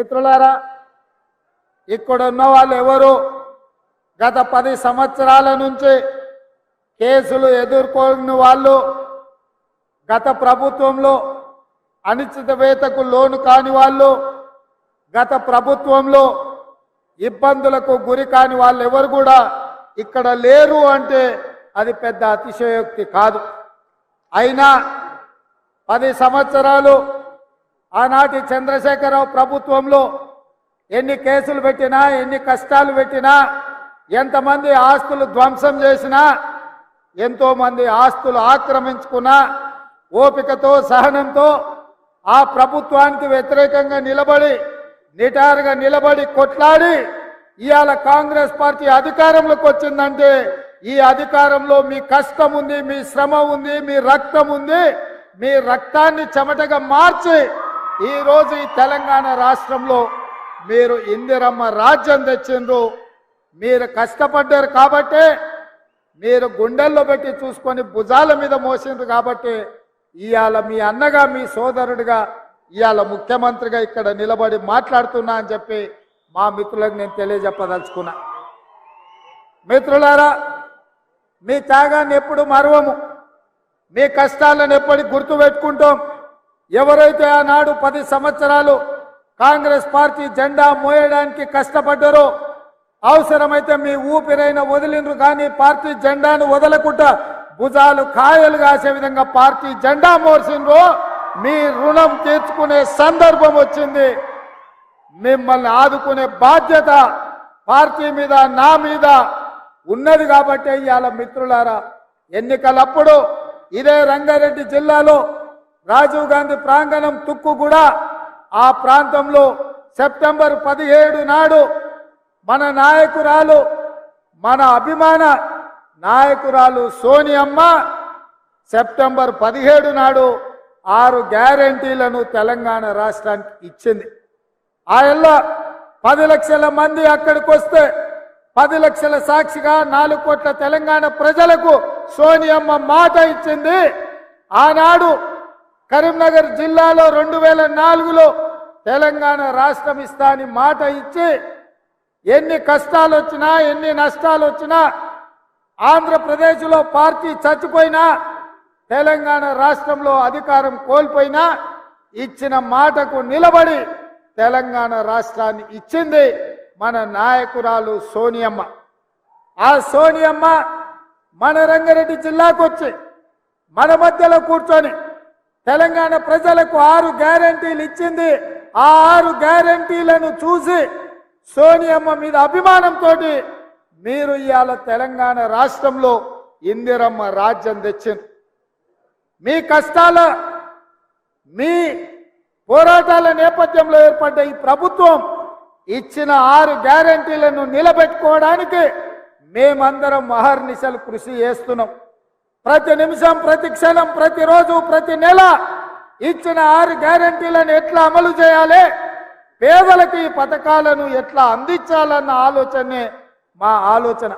మిత్రులారా ఇక్కడ ఉన్న వాళ్ళు ఎవరు గత పది సంవత్సరాల నుంచి కేసులు ఎదుర్కొని వాళ్ళు గత ప్రభుత్వంలో అనిశ్చితవేతకు లోను కాని వాళ్ళు గత ప్రభుత్వంలో ఇబ్బందులకు గురి కాని వాళ్ళు ఎవరు కూడా ఇక్కడ లేరు అంటే అది పెద్ద అతిశయోక్తి కాదు. అయినా పది సంవత్సరాలు ఆనాటి చంద్రశేఖరరావు ప్రభుత్వంలో ఎన్ని కేసులు పెట్టినా ఎన్ని కష్టాలు పెట్టినా ఎంతమంది ఆస్తులు ధ్వంసం చేసినా ఎంతోమంది ఆస్తులు ఆక్రమించుకున్నా ఓపికతో సహనంతో ఆ ప్రభుత్వానికి వ్యతిరేకంగా నిలబడి నిటారుగా నిలబడి కొట్లాడి ఇవాళ కాంగ్రెస్ పార్టీ అధికారంలోకి వచ్చిందంటే ఈ అధికారంలో మీ కష్టం ఉంది మీ శ్రమ ఉంది మీ రక్తం ఉంది మీ రక్తాన్ని చెమటగా మార్చి ఈరోజు ఈ తెలంగాణ రాష్ట్రంలో మీరు ఇందిరమ్మ రాజ్యం తెచ్చిండ్రు. మీరు కష్టపడ్డారు కాబట్టే మీరు గుండెల్లో పెట్టి చూసుకొని భుజాల మీద మోసిండ్రు కాబట్టి ఇవాళ మీ అన్నగా మీ సోదరుడిగా ఇవాళ ముఖ్యమంత్రిగా ఇక్కడ నిలబడి మాట్లాడుతున్నా అని చెప్పి మా మిత్రులకు నేను తెలియజెప్పదలుచుకున్నా. మిత్రులారా మీ త్యాగాన్ని ఎప్పుడు మరవము. మీ కష్టాలను ఎప్పటికి గుర్తు పెట్టుకుంటాం ఎవరైతే ఆనాడు పది సంవత్సరాలు కాంగ్రెస్ పార్టీ జెండా మోయడానికి కష్టపడ్డారో అవసరమైతే మీ ఊపిరైన వదిలిండ్రు కానీ పార్టీ జెండాను వదలకుండా భుజాలు కాయలు కాసే విధంగా పార్టీ జెండా మోసిండ్రు మీ రుణం తీర్చుకునే సందర్భం వచ్చింది. మిమ్మల్ని ఆదుకునే బాధ్యత పార్టీ మీద నా మీద ఉన్నది కాబట్టి ఇవాళ మిత్రులారా. ఎన్నికలప్పుడు ఇదే రంగారెడ్డి జిల్లాలో రాజీవ్ గాంధీ ప్రాంగణం తుక్కు కూడా ఆ ప్రాంతంలో సెప్టెంబర్ పదిహేడు నాడు మన నాయకురాలు మన అభిమాన నాయకురాలు సోనియమ్మ సెప్టెంబర్ పదిహేడు నాడు ఆరు గ్యారంటీలను తెలంగాణ రాష్ట్రానికి ఇచ్చింది. ఆయల్లో పది లక్షల మంది అక్కడికి వస్తే పది లక్షల సాక్షిగా నాలుగు కోట్ల తెలంగాణ ప్రజలకు సోనియమ్మ మాట ఇచ్చింది. ఆనాడు కరీంనగర్ జిల్లాలో రెండు వేల నాలుగులో తెలంగాణ రాష్ట్రం ఇస్తా అని మాట ఇచ్చి ఎన్ని కష్టాలు వచ్చినా ఎన్ని నష్టాలు వచ్చినా ఆంధ్రప్రదేశ్లో పార్టీ చచ్చిపోయినా తెలంగాణ రాష్ట్రంలో అధికారం కోల్పోయినా ఇచ్చిన మాటకు నిలబడి తెలంగాణ రాష్ట్రాన్ని ఇచ్చింది మన నాయకురాలు సోనియమ్మ. ఆ సోనియమ్మ మన రంగారెడ్డి జిల్లాకు వచ్చి మన మధ్యలో కూర్చొని తెలంగాణ ప్రజలకు ఆరు గ్యారంటీలు ఇచ్చింది. ఆ ఆరు గ్యారంటీలను చూసి సోనియమ్మ మీద అభిమానంతో మీరు ఇవాళ తెలంగాణ రాష్ట్రంలో ఇందిరమ్మ రాజ్యం తెచ్చింది మీ కష్టాల మీ పోరాటాల నేపథ్యంలో ఏర్పడ్డ ఈ ప్రభుత్వం ఇచ్చిన ఆరు గ్యారంటీలను నిలబెట్టుకోవడానికి మేమందరం మహర్నిశలు కృషి చేస్తున్నాం. ప్రతి నిమిషం ప్రతి క్షణం ప్రతిరోజు ప్రతి నెల ఇచ్చిన ఆరు గ్యారంటీలను ఎట్లా అమలు చేయాలి? పేదలకు ఈ పథకాలను ఎట్లా అందించాలన్న ఆలోచనే మా ఆలోచన.